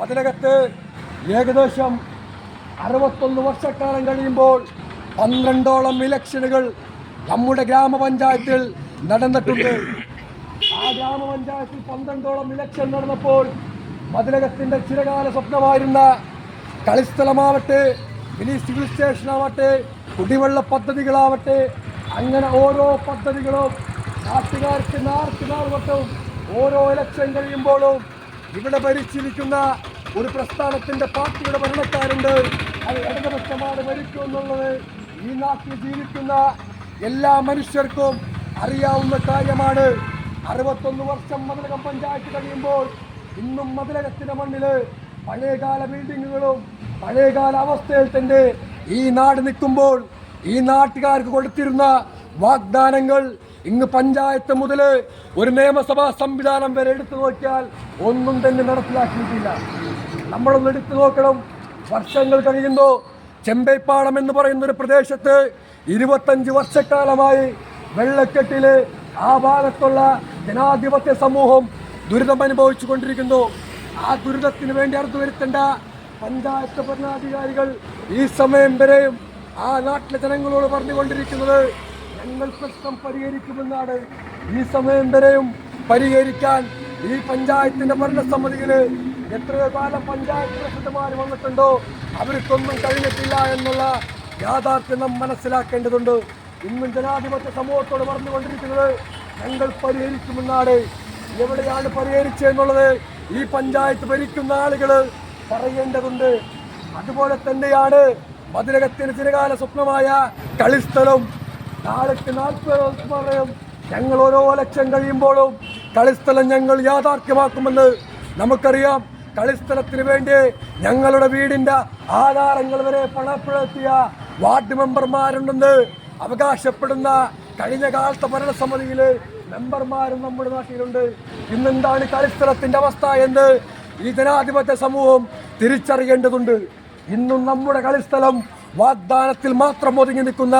മതിലകത്ത് ഏകദേശം അറുപത്തൊന്ന് വർഷക്കാലം കഴിയുമ്പോൾ പന്ത്രണ്ടോളം ഇലക്ഷനുകൾ നമ്മുടെ ഗ്രാമപഞ്ചായത്തിൽ നടന്നിട്ടുണ്ട്. ആ ഗ്രാമപഞ്ചായത്തിൽ പന്ത്രണ്ടോളം ഇലക്ഷൻ നടന്നപ്പോൾ മതിലകത്തിന്റെ ചിരകാല സ്വപ്നമായിരുന്ന കളിസ്ഥലമാവട്ടെ മിനി സിവിൽ സ്റ്റേഷനാവട്ടെ കുടിവെള്ള പദ്ധതികളാവട്ടെ അങ്ങനെ ഓരോ പദ്ധതികളും നാട്ടുകാർക്ക് നാർക്ക് നാൾ വട്ടവും ഓരോ ഇലക്ഷൻ കഴിയുമ്പോഴും ഇവിടെ ഭരിച്ചിരിക്കുന്ന ഒരു പ്രസ്ഥാനത്തിന്റെ പാർട്ടിയുടെ ഭരണക്കാരുണ്ട്. അത് ഇടതുപക്ഷമാണ് ഭരിക്കും എന്നുള്ളത് ഈ നാട്ടിൽ ജീവിക്കുന്ന എല്ലാ മനുഷ്യർക്കും അറിയാവുന്ന കാര്യമാണ്. അറുപത്തൊന്ന് വർഷം മതിലകം പഞ്ചായത്ത് കഴിയുമ്പോൾ ഇന്നും മതിലകത്തിന്റെ മണ്ണിൽ പഴയകാല ബിൽഡിങ്ങുകളും പഴയകാല അവസ്ഥയിൽ തന്നെ ഈ നാട് നിൽക്കുമ്പോൾ ഈ നാട്ടുകാർക്ക് കൊടുത്തിരുന്ന വാഗ്ദാനങ്ങൾ ഇന്ന് പഞ്ചായത്ത് മുതൽ ഒരു നിയമസഭാ സംവിധാനം വരെ എടുത്തു നോക്കിയാൽ ഒന്നും തന്നെ നടപ്പിലാക്കിയിട്ടില്ല. നമ്മളൊന്ന് എടുത്തു നോക്കണം. വർഷങ്ങൾ കഴിയുന്നു. ചെമ്പൈപ്പാടം എന്ന് പറയുന്ന ഒരു പ്രദേശത്ത് ഇരുപത്തഞ്ച് വർഷക്കാലമായി വെള്ളക്കെട്ടിൽ ആ ഭാഗത്തുള്ള ജനാധിപത്യ സമൂഹം ദുരിതം അനുഭവിച്ചു കൊണ്ടിരിക്കുന്നു ആ ദുരിതത്തിന് വേണ്ടി അർത്ഥ വരുത്തേണ്ട പഞ്ചായത്ത് ഭരണാധികാരികൾ ഈ സമയം വരെയും ആ നാട്ടിലെ ജനങ്ങളോട് പറഞ്ഞുകൊണ്ടിരിക്കുന്നത് ഞങ്ങൾ പ്രശ്നം പരിഹരിക്കുമെന്നാണ്. ഈ സമയം വരെയും പരിഹരിക്കാൻ ഈ പഞ്ചായത്തിന്റെ ഭരണസമിതിയിൽ എത്രയോ കാലം പഞ്ചായത്ത് പ്രസിഡന്റുമാർ വന്നിട്ടുണ്ടോ? അവർക്കൊന്നും കഴിഞ്ഞിട്ടില്ല എന്നുള്ള യാഥാർത്ഥ്യം നാം മനസ്സിലാക്കേണ്ടതുണ്ട്. ഇന്നും ജനാധിപത്യ സമൂഹത്തോട് പറഞ്ഞുകൊണ്ടിരിക്കുന്നത് ഞങ്ങൾ പരിഹരിക്കുമെന്നാണ് എവിടെയാണ് പരിഹരിച്ചെന്നുള്ളത് ഈ പഞ്ചായത്ത് ഭരിക്കുന്ന ആളുകൾ പറയേണ്ടതുണ്ട്. അതുപോലെ തന്നെയാണ് മധുരകത്തിന് ചിരകാല സ്വപ്നമായ കളിസ്ഥലം നാളേക്ക് നാൽപ്പത് ഞങ്ങൾ ഓരോ ലക്ഷം കഴിയുമ്പോഴും കളിസ്ഥലം ഞങ്ങൾ യാഥാർത്ഥ്യമാക്കുമെന്ന് നമുക്കറിയാം. കളിസ്ഥലത്തിന് വേണ്ടി ഞങ്ങളുടെ വീടിന്റെ ആധാരങ്ങൾ വരെ പണപ്പെടുത്തിയ വാർഡ് മെമ്പർമാരുണ്ടെന്ന് അവകാശപ്പെടുന്ന കഴിഞ്ഞ കാലത്തെ ഭരണസമിതിയിൽ മെമ്പർമാരും നമ്മുടെ നാട്ടിലുണ്ട്. ഇന്നെന്താണ് കളിസ്ഥലത്തിന്റെ അവസ്ഥ എന്ന് ഈ ജനാധിപത്യ സമൂഹം തിരിച്ചറിയേണ്ടതുണ്ട്. ഇന്നും നമ്മുടെ കളിസ്ഥലം വാഗ്ദാനത്തിൽ മാത്രം ഒതുങ്ങി നിൽക്കുന്ന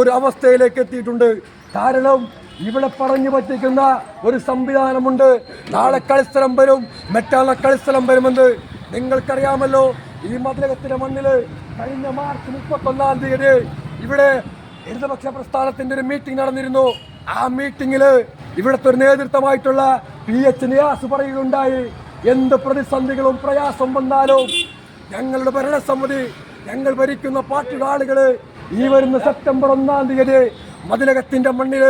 ഒരു അവസ്ഥയിലേക്ക് എത്തിയിട്ടുണ്ട്. കാരണം ഇവിടെ പറഞ്ഞു പറ്റിക്കുന്ന ഒരു സംവിധാനമുണ്ട്. നാളെ കളിസ്ഥലം വരും. മറ്റാളെ കളിസ്ഥലം വരുമെന്ന് നിങ്ങൾക്കറിയാമല്ലോ. ഈ മതിലകത്തിന്റെ മണ്ണിൽ കഴിഞ്ഞ മാർച്ച് മുപ്പത്തൊന്നാം തീയതി ഇവിടെ ഇടതുപക്ഷ പ്രസ്ഥാനത്തിന്റെ ഒരു മീറ്റിംഗ് നടന്നിരുന്നു. ആ മീറ്റിംഗിൽ ഇവിടുത്തെ ഒരു നേതൃത്വമായിട്ടുള്ള പി എച്ച് നിയാസ് പറയുകയുണ്ടായി. എന്ത് പ്രതിസന്ധികളും പ്രയാസം വന്നാലും ഞങ്ങളുടെ ഭരണസമിതി ഞങ്ങൾ ഭരിക്കുന്ന പാർട്ടിയുടെ ആളുകൾ ഈ വരുന്ന സെപ്റ്റംബർ ഒന്നാം തീയതി മതിലകത്തിന്റെ മണ്ണിൽ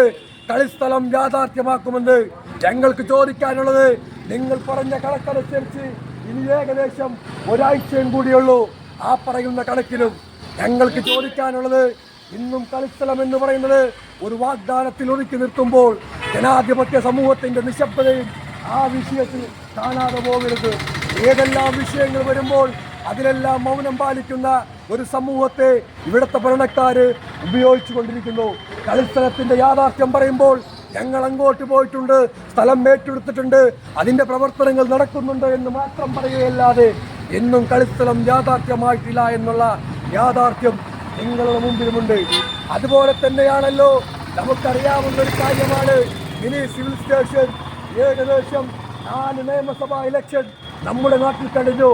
കളിസ്ഥലം യാഥാർത്ഥ്യമാക്കുമെന്ന് ഞങ്ങൾക്ക് ചോദിക്കാനുള്ളത് നിങ്ങൾ പറഞ്ഞ കണക്കനുസരിച്ച് ഇനി ഏകദേശം ഒരാഴ്ചയും കൂടിയുള്ളൂ ആ പറയുന്ന കണക്കിലും ഞങ്ങൾക്ക് ചോദിക്കാനുള്ളത് ഇന്നും കളിസ്ഥലം എന്ന് പറയുന്നത് ഒരു വാഗ്ദാനത്തിൽ ഒതുക്കി നിർത്തുമ്പോൾ ജനാധിപത്യ സമൂഹത്തിന്റെ നിശബ്ദതയും ആ വിഷയത്തിൽ കാണാതെ പോകരുത്. ഏതെല്ലാം വിഷയങ്ങൾ വരുമ്പോൾ അതിലെല്ലാം മൗനം പാലിക്കുന്ന ഒരു സമൂഹത്തെ ഇവിടുത്തെ ഭരണക്കാര് ഉപയോഗിച്ചു കൊണ്ടിരിക്കുന്നു. കളിസ്ഥലത്തിന്റെ യാഥാർത്ഥ്യം പറയുമ്പോൾ ഞങ്ങൾ അങ്ങോട്ട് പോയിട്ടുണ്ട് സ്ഥലം ഏറ്റെടുത്തിട്ടുണ്ട് അതിന്റെ പ്രവർത്തനങ്ങൾ നടക്കുന്നുണ്ട് എന്ന് മാത്രം പറയുകയല്ലാതെ എന്നും കളിസ്ഥലം യാഥാർത്ഥ്യമായിട്ടില്ല എന്നുള്ള യാഥാർത്ഥ്യം നിങ്ങളുടെ മുമ്പിലുമുണ്ട്. അതുപോലെ തന്നെയാണല്ലോ നമുക്കറിയാവുന്ന ഒരു കാര്യമാണ്. ഇനി സിവിൽ സ്റ്റേഷൻ ഏകദേശം നാല് നിയമസഭാ ഇലക്ഷൻ നമ്മുടെ നാട്ടിൽ കഴിഞ്ഞു.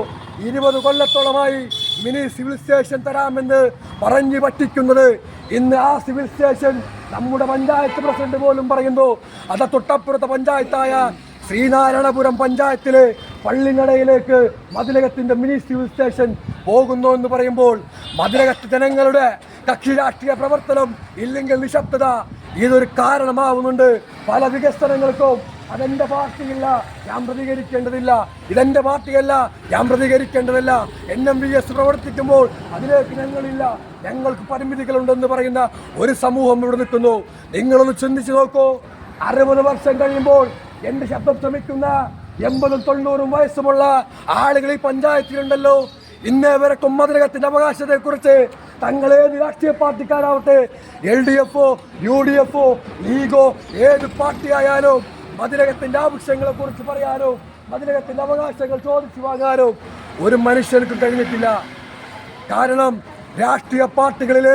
ഇരുപത് കൊല്ലത്തോളമായി മിനി സിവിൽ സ്റ്റേഷൻ തരാമെന്ന് പറഞ്ഞു പറ്റിക്കുന്നത്. ഇന്ന് ആ സിവിൽ സ്റ്റേഷൻ നമ്മുടെ പഞ്ചായത്ത് പ്രസിഡന്റ് പോലും പറയുന്നു. അത് തൊട്ടപ്പുറത്തെ പഞ്ചായത്തായ ശ്രീനാരായണപുരം പഞ്ചായത്തിലെ പള്ളിനടയിലേക്ക് മതിലകത്തിന്റെ മിനി സിവിൽ സ്റ്റേഷൻ പോകുന്നു എന്ന് പറയുമ്പോൾ മതിലകത്ത് ജനങ്ങളുടെ കക്ഷി രാഷ്ട്രീയ പ്രവർത്തനം ഇല്ലെങ്കിൽ നിശബ്ദത ഇതൊരു കാരണമാവുന്നുണ്ട്. പല വികസനങ്ങൾക്കും അതെന്റെ പാർട്ടിയില്ല ഞാൻ പ്രതികരിക്കേണ്ടതില്ല. ഇതെന്റെ പാർട്ടിയല്ല ഞാൻ പ്രതികരിക്കേണ്ടതല്ല. എൻ എം വി എസ് പ്രവർത്തിക്കുമ്പോൾ അതിലേക്ക് ഞങ്ങളില്ല. ഞങ്ങൾക്ക് പരിമിതികളുണ്ടെന്ന് പറയുന്ന ഒരു സമൂഹം ഇവിടെ നിൽക്കുന്നു. നിങ്ങളൊന്ന് ചിന്തിച്ചു നോക്കൂ. അറുപത് വർഷം കഴിയുമ്പോൾ എന്റെ ശബ്ദം ശ്രമിക്കുന്ന എൺപതും തൊണ്ണൂറും വയസ്സുമുള്ള ആളുകൾ ഈ പഞ്ചായത്തിലുണ്ടല്ലോ. ഇന്നേ വരെ കുമ്മതിരകത്തിന്റെ അവകാശത്തെക്കുറിച്ച് തങ്ങൾ ഏത് രാഷ്ട്രീയ പാർട്ടിക്കാരാവട്ടെ? എൽ ഡി എഫോ യു ഡി എഫോ ലീഗോ ഏത് പാർട്ടി ആയാലും മതിലകത്തിന്റെ ആവശ്യങ്ങളെ കുറിച്ച് പറയാനോ? മതിലകത്തിന്റെ അവകാശങ്ങൾ ചോദിച്ചു വാങ്ങാനോ? ഒരു മനുഷ്യർക്ക് കഴിഞ്ഞിട്ടില്ല. കാരണം രാഷ്ട്രീയ പാർട്ടികളിൽ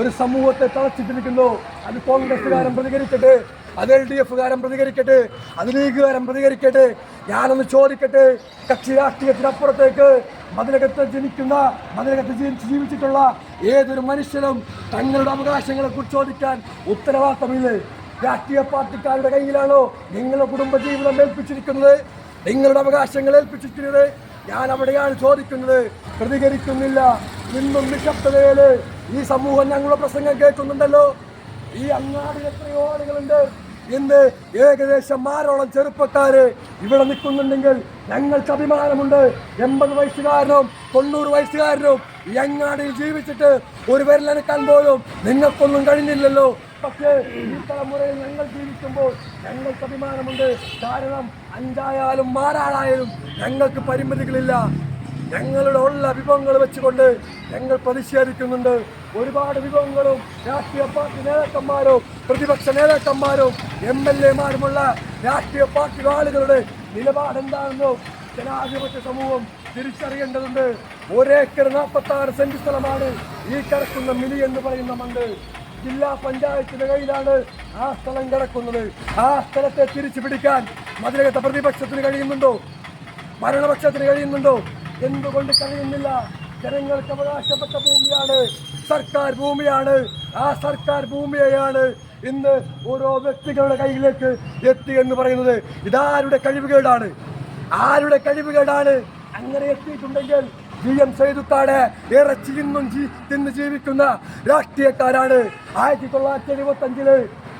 ഒരു സമൂഹത്തെ തളച്ചിട്ടിരിക്കുന്നു. അത് കോൺഗ്രസ്സുകാരൻ പ്രതികരിക്കട്ടെ അത് എൽ ഡി എഫുകാരൻ പ്രതികരിക്കട്ടെ അത് ലീഗുകാരൻ പ്രതികരിക്കട്ടെ. ഞാനൊന്ന് ചോദിക്കട്ടെ കക്ഷി രാഷ്ട്രീയത്തിനപ്പുറത്തേക്ക് മതിലകത്ത് ജനിക്കുന്ന മതിലകത്ത് ജനിച്ച് ജീവിച്ചിട്ടുള്ള ഏതൊരു മനുഷ്യനും തങ്ങളുടെ അവകാശങ്ങളെ കുറിച്ച് ചോദിക്കാൻ ഉത്തരവാദിത്തമില്ലേ? രാഷ്ട്രീയ പാർട്ടിക്കാരുടെ കയ്യിലാണോ നിങ്ങളുടെ കുടുംബജീവിതം ഏൽപ്പിച്ചിരിക്കുന്നത്? നിങ്ങളുടെ അവകാശങ്ങൾ ഏൽപ്പിച്ചിരിക്കുന്നത്? ഞാൻ അവിടെയാണ് ചോദിക്കുന്നത്. പ്രതികരിക്കുന്നില്ല. നിന്നും നിശബ്ദതയിൽ ഈ സമൂഹം ഞങ്ങളുടെ പ്രസംഗം കേൾക്കുന്നുണ്ടല്ലോ. ഈ അങ്ങാടി എത്രയോ ആളുകളുണ്ട്. ഇന്ന് ഏകദേശം ആറോളം ചെറുപ്പക്കാര് ഇവിടെ നിൽക്കുന്നുണ്ടെങ്കിൽ ഞങ്ങൾക്ക് അഭിമാനമുണ്ട്. എൺപത് വയസ്സുകാരനും തൊണ്ണൂറ് വയസ്സുകാരനും ഈ അങ്ങാടിയിൽ ജീവിച്ചിട്ട് ഒരു വിരലനക്കാൻ പോലും നിങ്ങൾക്കൊന്നും കഴിഞ്ഞില്ലല്ലോ. പക്ഷേ ഈ തലമുറയിൽ ഞങ്ങൾ ജീവിക്കുമ്പോൾ ഞങ്ങൾക്ക് അഭിമാനമുണ്ട്. കാരണം അഞ്ചായാലും മാറാളായാലും ഞങ്ങൾക്ക് പരിമിതികളില്ല. ഞങ്ങളുടെ ഉള്ള വിഭവങ്ങൾ വെച്ചുകൊണ്ട് ഞങ്ങൾ പ്രതിഷേധിക്കുന്നുണ്ട്. ഒരുപാട് വിഭവങ്ങളും രാഷ്ട്രീയ പാർട്ടി നേതാക്കന്മാരും പ്രതിപക്ഷ നേതാക്കന്മാരും എം എൽ എമാരുമുള്ള രാഷ്ട്രീയ പാർട്ടി ആളുകളുടെ നിലപാട് എന്താണെന്നോ ജനാധിപത്യ സമൂഹം തിരിച്ചറിയേണ്ടതുണ്ട്. ഒരേക്കർ നാൽപ്പത്തി ആറ് സെന്റ് സ്ഥലമാണ് ഈ കിടക്കുന്ന മിനി എന്ന് പറയുന്ന മണ്ട് ജില്ലാ പഞ്ചായത്തിന്റെ കയ്യിലാണ് ആ സ്ഥലം കിടക്കുന്നത്. ആ സ്ഥലത്തെ തിരിച്ചു പിടിക്കാൻ മതിരകത്തെ പ്രതിപക്ഷത്തിന് കഴിയുന്നുണ്ടോ? ഭരണപക്ഷത്തിന് കഴിയുന്നുണ്ടോ? എന്തുകൊണ്ട് കഴിയുന്നില്ല? ജനങ്ങൾക്ക് അവകാശപ്പെട്ട ഭൂമിയാണ്. സർക്കാർ ഭൂമിയാണ്. ആ സർക്കാർ ഭൂമിയെയാണ് ഇന്ന് ഓരോ വ്യക്തികളുടെ കയ്യിലേക്ക് എത്തി എന്ന് പറയുന്നത്. ഇതാരുടെ കഴിവുകേടാണ്? ആരുടെ കഴിവുകേടാണ്? അങ്ങനെ എത്തിയിട്ടുണ്ടെങ്കിൽ ജി എം സൈദുത്താണ് ഇറച്ചി ഇന്നും തിന്ന് ജീവിക്കുന്ന രാഷ്ട്രീയക്കാരാണ്. ആയിരത്തി തൊള്ളായിരത്തി എഴുപത്തി അഞ്ചിൽ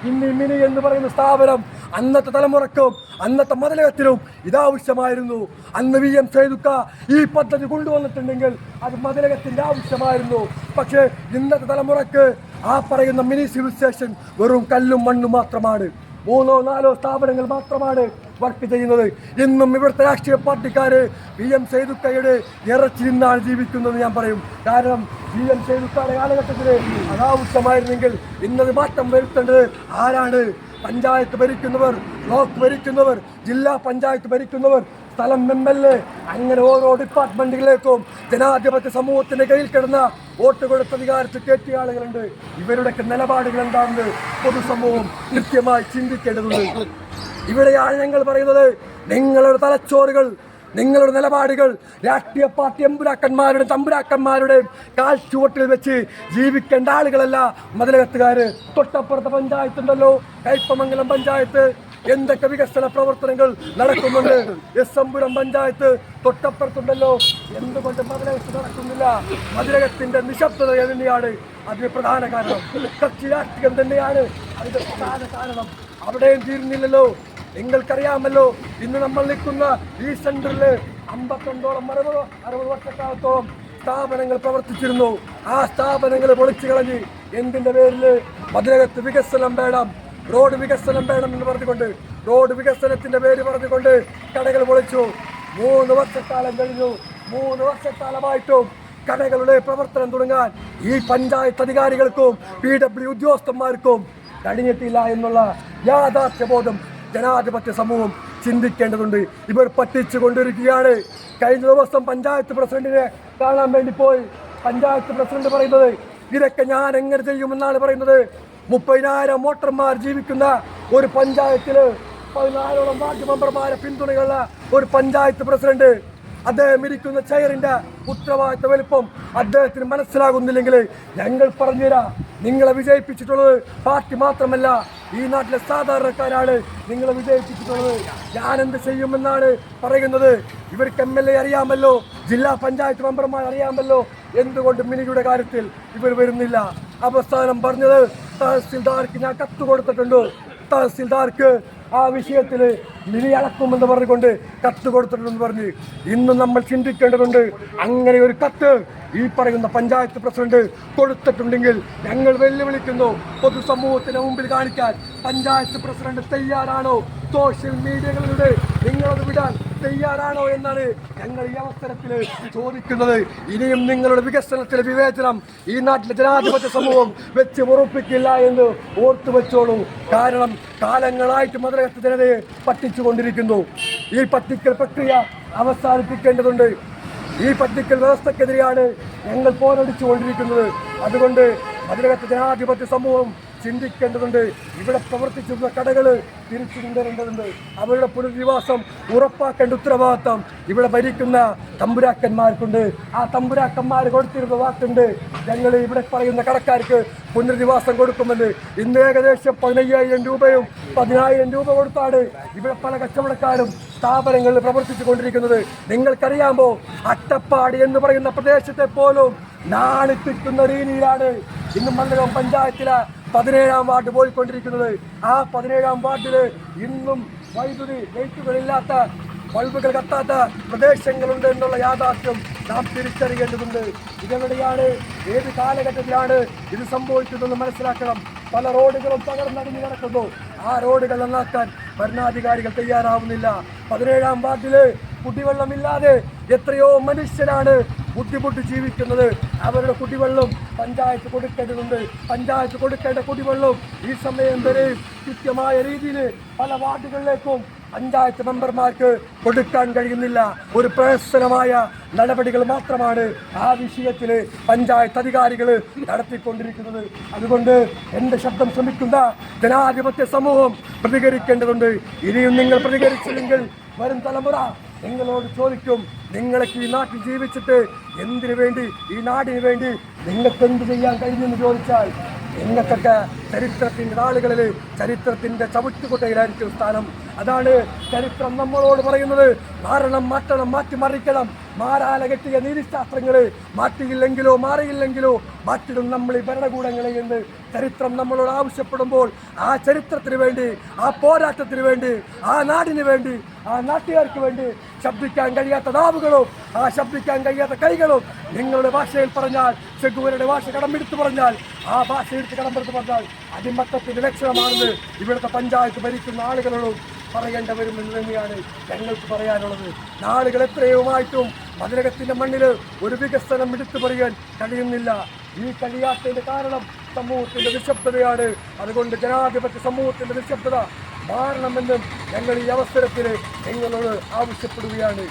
ഇന്ന് മിനി എന്ന് പറയുന്ന സ്ഥാപനം അന്നത്തെ തലമുറക്കും അന്നത്തെ മതലകത്തിനും ഇതാവശ്യമായിരുന്നു. അന്ന് വി എം സൈദുക്ക ഈ പദ്ധതി കൊണ്ടുവന്നിട്ടുണ്ടെങ്കിൽ അത് മതലകത്തിന്റെ ആവശ്യമായിരുന്നു. പക്ഷേ ഇന്നത്തെ തലമുറയ്ക്ക് ആ പറയുന്ന മിനി സിവിൽ സ്റ്റേഷൻ വെറും കല്ലും മണ്ണും മാത്രമാണ്. മൂന്നോ നാലോ സ്ഥാപനങ്ങൾ മാത്രമാണ് വർക്ക് ചെയ്യുന്നത്. ഇന്നും ഇവിടുത്തെ രാഷ്ട്രീയ പാർട്ടിക്കാര് വി എം സേതുക്കയുടെ ഇറച്ചി നിന്നാണ് ജീവിക്കുന്നത് ഞാൻ പറയും. കാരണം വി എം സേതുക്കയുടെ കാലഘട്ടത്തിൽ അനാവശ്യമായിരുന്നെങ്കിൽ ഇന്നത് മാറ്റം വരുത്തേണ്ടത് ആരാണ്? പഞ്ചായത്ത് ഭരിക്കുന്നവർ ബ്ലോക്ക് ഭരിക്കുന്നവർ ജില്ലാ പഞ്ചായത്ത് ഭരിക്കുന്നവർ സ്ഥലം എം എൽ എ അങ്ങനെ ഓരോ ഡിപ്പാർട്ട്മെന്റുകളിലേക്കും ജനാധിപത്യ സമൂഹത്തിന്റെ കയ്യിൽ കിടന്ന വോട്ട് കൊടുത്ത അധികാരത്തിൽ കയറ്റിയ ആളുകളുണ്ട്. ഇവരുടെയൊക്കെ നിലപാടുകൾ എന്താണെന്ന് പൊതുസമൂഹം കൃത്യമായി ചിന്തിക്കേണ്ടതുണ്ട്. ഇവിടെയാണ് ഞങ്ങൾ പറയുന്നത് നിങ്ങളുടെ തലച്ചോറുകൾ നിങ്ങളുടെ നിലപാടുകൾ രാഷ്ട്രീയ പാർട്ടി എമ്പുരാക്കന്മാരുടെ തമ്പുരാക്കന്മാരുടെ കാൽ ചുവട്ടിൽ വെച്ച് ജീവിക്കേണ്ട ആളുകളല്ല. മതിലകത്തുകാര് തൊട്ടപ്പുറത്തെ പഞ്ചായത്തുണ്ടല്ലോ കൈപ്പമംഗലം പഞ്ചായത്ത്. എന്തൊക്കെ വികസന പ്രവർത്തനങ്ങൾ നടക്കുന്നുണ്ട്? എസ് എംപുരം പഞ്ചായത്ത് തൊട്ടപ്പുറത്തുണ്ടല്ലോ. എന്തുകൊണ്ട് മതിലകത്ത് നടക്കുന്നില്ല? മതിലകത്തിന്റെ നിശബ്ദത തന്നെയാണ് അതിന് പ്രധാന കാരണം കക്ഷി രാഷ്ട്രീയം തന്നെയാണ്. അതിന്റെ പ്രധാന കാരണം അവിടെയും തീർന്നില്ലല്ലോ. നിങ്ങൾക്കറിയാമല്ലോ ഇന്ന് നമ്മൾ നിൽക്കുന്ന ഈ സെന്ററിൽ അമ്പത്തൊണ്ടോളം അറുപത് അറുപത് വർഷക്കാലത്തോളം സ്ഥാപനങ്ങൾ പ്രവർത്തിച്ചിരുന്നു. ആ സ്ഥാപനങ്ങൾ പൊളിച്ചു കളഞ്ഞ് എന്തിന്റെ പേരിൽ മതിലകത്ത് വികസനം വേണം? റോഡ് വികസനം വേണം എന്ന് പറഞ്ഞുകൊണ്ട് റോഡ് വികസനത്തിന്റെ പേര് പറഞ്ഞുകൊണ്ട് കടകൾ പൊളിച്ചു. മൂന്ന് വർഷക്കാലം കഴിഞ്ഞു. മൂന്ന് വർഷക്കാലമായിട്ടും കടകളുടെ പ്രവർത്തനം തുടങ്ങാൻ ഈ പഞ്ചായത്ത് അധികാരികൾക്കും പി ഡബ്ല്യു ഉദ്യോഗസ്ഥന്മാർക്കും കഴിഞ്ഞിട്ടില്ല എന്നുള്ള യാഥാർത്ഥ്യബോധം ജനാധിപത്യ സമൂഹം ചിന്തിക്കേണ്ടതുണ്ട്. ഇവർ പറ്റിച്ചു കൊണ്ടിരിക്കുകയാണ്. കഴിഞ്ഞ ദിവസം പഞ്ചായത്ത് പ്രസിഡന്റിനെ കാണാൻ വേണ്ടി പോയി. പഞ്ചായത്ത് പ്രസിഡന്റ് പറയുന്നത് ഇതൊക്കെ ഞാൻ എങ്ങനെ ചെയ്യുമെന്നാണ് പറയുന്നത്. മുപ്പതിനായിരം വോട്ടർമാർ ജീവിക്കുന്ന ഒരു പഞ്ചായത്തിൽ പതിനാലോളം വാർഡ് മെമ്പർമാരെ പിന്തുണയുള്ള ഒരു പഞ്ചായത്ത് പ്രസിഡന്റ് അദ്ദേഹം ഇരിക്കുന്ന ചെയറിന്റെ ഉത്തരവാദിത്ത വലിപ്പം അദ്ദേഹത്തിന് മനസ്സിലാകുന്നില്ലെങ്കിൽ ഞങ്ങൾ പറഞ്ഞുതരാം. നിങ്ങളെ വിജയിപ്പിച്ചിട്ടുള്ളത് പാർട്ടി മാത്രമല്ല ഈ നാട്ടിലെ സാധാരണക്കാരാണ് നിങ്ങളെ വിജയിപ്പിച്ചിട്ടുള്ളത്. ഞാൻ എന്ത് ചെയ്യുമെന്നാണ് പറയുന്നത്? ഇവർക്ക് എം എൽ എ അറിയാമല്ലോ ജില്ലാ പഞ്ചായത്ത് മെമ്പർമാർ അറിയാമല്ലോ. എന്തുകൊണ്ട് മിനിയുടെ കാര്യത്തിൽ ഇവർ വരുന്നില്ല? അവസാനം പറഞ്ഞത് തഹസിൽദാർക്ക് ഞാൻ കത്ത് കൊടുത്തിട്ടുണ്ട്. തഹസിൽദാർക്ക് ആ വിഷയത്തിൽ നിലി അളക്കുമെന്ന് പറഞ്ഞുകൊണ്ട് കത്ത് കൊടുത്തിട്ടുണ്ടെന്ന് പറഞ്ഞ് ഇന്ന് നമ്മൾ ചിന്തിക്കേണ്ടതുണ്ട്. അങ്ങനെ ഒരു കത്ത് ഈ പറയുന്ന പഞ്ചായത്ത് പ്രസിഡന്റ് കൊടുത്തിട്ടുണ്ടെങ്കിൽ ഞങ്ങൾ വെല്ലുവിളിക്കുന്നു. പൊതുസമൂഹത്തിന് മുമ്പിൽ കാണിക്കാൻ പഞ്ചായത്ത് പ്രസിഡന്റ് തയ്യാറാണോ? സോഷ്യൽ മീഡിയകളിലൂടെ നിങ്ങളത് വിടാൻ തയ്യാറാണോ എന്നാണ് ഞങ്ങൾ ഈ അവസരത്തിൽ ചോദിക്കുന്നത്. ഇനിയും നിങ്ങളുടെ വികസനത്തിലെ വിവേചനം ഈ നാട്ടിലെ ജനാധിപത്യ സമൂഹം വെച്ച് ഉറപ്പിക്കില്ല എന്ന് ഓർത്തു വെച്ചോളൂ. കാരണം കാലങ്ങളായിട്ട് മധുരകത്ത് ജനതയെ പറ്റിച്ചുകൊണ്ടിരിക്കുന്നു. ഈ പറ്റിക്കൽ പ്രക്രിയ അവസാനിപ്പിക്കേണ്ടതുണ്ട്. ഈ പട്ടിക്കൽ വ്യവസ്ഥക്കെതിരെയാണ് ഞങ്ങൾ പോരടിച്ചു പോരടിച്ചുകൊണ്ടിരിക്കുന്നത്. അതുകൊണ്ട് അതിനകത്ത് ജനാധിപത്യ സമൂഹം ചിന്തിക്കേണ്ടതുണ്ട്. ഇവിടെ പ്രവർത്തിച്ചിരുന്ന കടകൾ തിരിച്ചു കൊണ്ടുവരേണ്ടതുണ്ട്. അവരുടെ പുനരധിവാസം ഉറപ്പാക്കേണ്ട ഉത്തരവാദിത്തം ഇവിടെ ഭരിക്കുന്ന തമ്പുരാക്കന്മാർക്കുണ്ട്. ആ തമ്പുരാക്കന്മാർ കൊടുത്തിരുന്ന വാക്കുണ്ട്. ഞങ്ങൾ ഇവിടെ പറയുന്ന കടക്കാർക്ക് പുനരധിവാസം കൊടുക്കുമെന്ന് ഇന്ന് ഏകദേശം പതിനയ്യായിരം രൂപയും പതിനായിരം രൂപ കൊടുത്താണ് ഇവിടെ പല കച്ചവടക്കാരും സ്ഥാപനങ്ങളിൽ പ്രവർത്തിച്ചു കൊണ്ടിരിക്കുന്നത് നിങ്ങൾക്കറിയാമോ? അട്ടപ്പാടി എന്ന് പറയുന്ന പ്രദേശത്തെ പോലും നാണിപ്പിക്കുന്ന രീതിയിലാണ് ഇന്ന് മണ്ഡലം പഞ്ചായത്തിലെ പതിനേഴാം വാർഡ് പോയിക്കൊണ്ടിരിക്കുന്നത്. ആ പതിനേഴാം വാർഡിൽ ഇന്നും വൈദ്യുതി ലൈറ്റുകളില്ലാത്ത ബൾബുകൾ കത്താത്ത പ്രദേശങ്ങളുണ്ട് എന്നുള്ള യാഥാർത്ഥ്യം നാം തിരിച്ചറിയേണ്ടതുണ്ട്. ഇതെവിടെയാണ്? ഏത് കാലഘട്ടത്തിലാണ് ഇത് സംഭവിക്കുന്നതെന്ന് മനസ്സിലാക്കണം. പല റോഡുകളും തകർന്നടിഞ്ഞു കിടക്കുന്നു. ആ റോഡുകൾ നന്നാക്കാൻ ഭരണാധികാരികൾ തയ്യാറാവുന്നില്ല. പതിനേഴാം വാർഡിൽ കുടിവെള്ളമില്ലാതെ എത്രയോ മനുഷ്യരാണ് ബുദ്ധിമുട്ട് ജീവിക്കുന്നത്. അവരുടെ കുടിവെള്ളം പഞ്ചായത്ത് കൊടുക്കേണ്ടതുണ്ട്. പഞ്ചായത്ത് കൊടുക്കേണ്ട കുടിവെള്ളം ഈ സമയം വരെയും കൃത്യമായ രീതിയിൽ പല വാർഡുകളിലേക്കും പഞ്ചായത്ത് മെമ്പർമാർക്ക് കൊടുക്കാൻ കഴിയുന്നില്ല. ഒരു പ്രഹസനമായ നടപടികൾ മാത്രമാണ് ആ വിഷയത്തിൽ പഞ്ചായത്ത് അധികാരികൾ നടത്തിക്കൊണ്ടിരിക്കുന്നത്. അതുകൊണ്ട് എന്റെ ശബ്ദം ശ്രമിക്കുന്ന ജനാധിപത്യ സമൂഹം പ്രതികരിക്കേണ്ടതുണ്ട്. ഇനിയും നിങ്ങൾ പ്രതികരിച്ചില്ലെങ്കിൽ വരും തലമുറ നിങ്ങളോട് ചോദിക്കും നിങ്ങൾക്ക് ഈ നാട്ടിൽ ജീവിച്ചിട്ട് എന്തിനു വേണ്ടി ഈ നാടിനു വേണ്ടി നിങ്ങൾക്ക് എന്ത് ചെയ്യാൻ കഴിഞ്ഞെന്ന് ചോദിച്ചാൽ നിങ്ങൾക്കൊക്കെ ചരിത്രത്തിന്റെ നാളുകളിൽ ചരിത്രത്തിന്റെ ചവിട്ടുകുട്ടയിലായിരിക്കും സ്ഥാനം അതാണ് ചരിത്രം നമ്മളോട് പറയുന്നത്. മാറണം മാറ്റണം മാറ്റിമറിക്കണം. മാറാല കെട്ടിയ നീതിശാസ്ത്രങ്ങൾ മാറ്റിയില്ലെങ്കിലോ മാറിയില്ലെങ്കിലോ മാറ്റിടും നമ്മൾ ഈ ഭരണകൂടങ്ങളെ എന്ന് ചരിത്രം നമ്മളോട് ആവശ്യപ്പെടുമ്പോൾ ആ ചരിത്രത്തിന് വേണ്ടി ആ പോരാട്ടത്തിന് വേണ്ടി ആ നാടിന് വേണ്ടി ആ നാട്ടുകാർക്ക് വേണ്ടി ശബ്ദിക്കാൻ കഴിയാത്ത നാവുകളും ആ ശബ്ദിക്കാൻ കഴിയാത്ത കൈകളും നിങ്ങളുടെ ഭാഷയിൽ പറഞ്ഞാൽ ചെഗുവരുടെ ഭാഷ കടമെടുത്ത് പറഞ്ഞാൽ ആ ഭാഷ എടുത്ത് കടമെടുത്ത് പറഞ്ഞാൽ അടിമത്തത്തിന്റെ ലക്ഷണമാണെന്ന് ഇവിടുത്തെ പഞ്ചായത്ത് ഭരിക്കുന്ന ആളുകളോടും പറയേണ്ട വരുമെന്ന് തന്നെയാണ് ഞങ്ങൾക്ക് പറയാനുള്ളത്. നാളുകൾ എത്രയുമായിട്ടും മതിലകത്തിന്റെ മണ്ണിൽ ഒരു വികസനം എടുത്തു പറയാൻ കഴിയുന്നില്ല. ഈ കഴിയാത്തതിന്റെ കാരണം സമൂഹത്തിന്റെ നിശബ്ദതയാണ്. അതുകൊണ്ട് ജനാധിപത്യ സമൂഹത്തിന്റെ നിശബ്ദത മാറണമെന്നും ഞങ്ങൾ ഈ അവസരത്തിൽ നിങ്ങളോട് ആവശ്യപ്പെടുകയാണ്.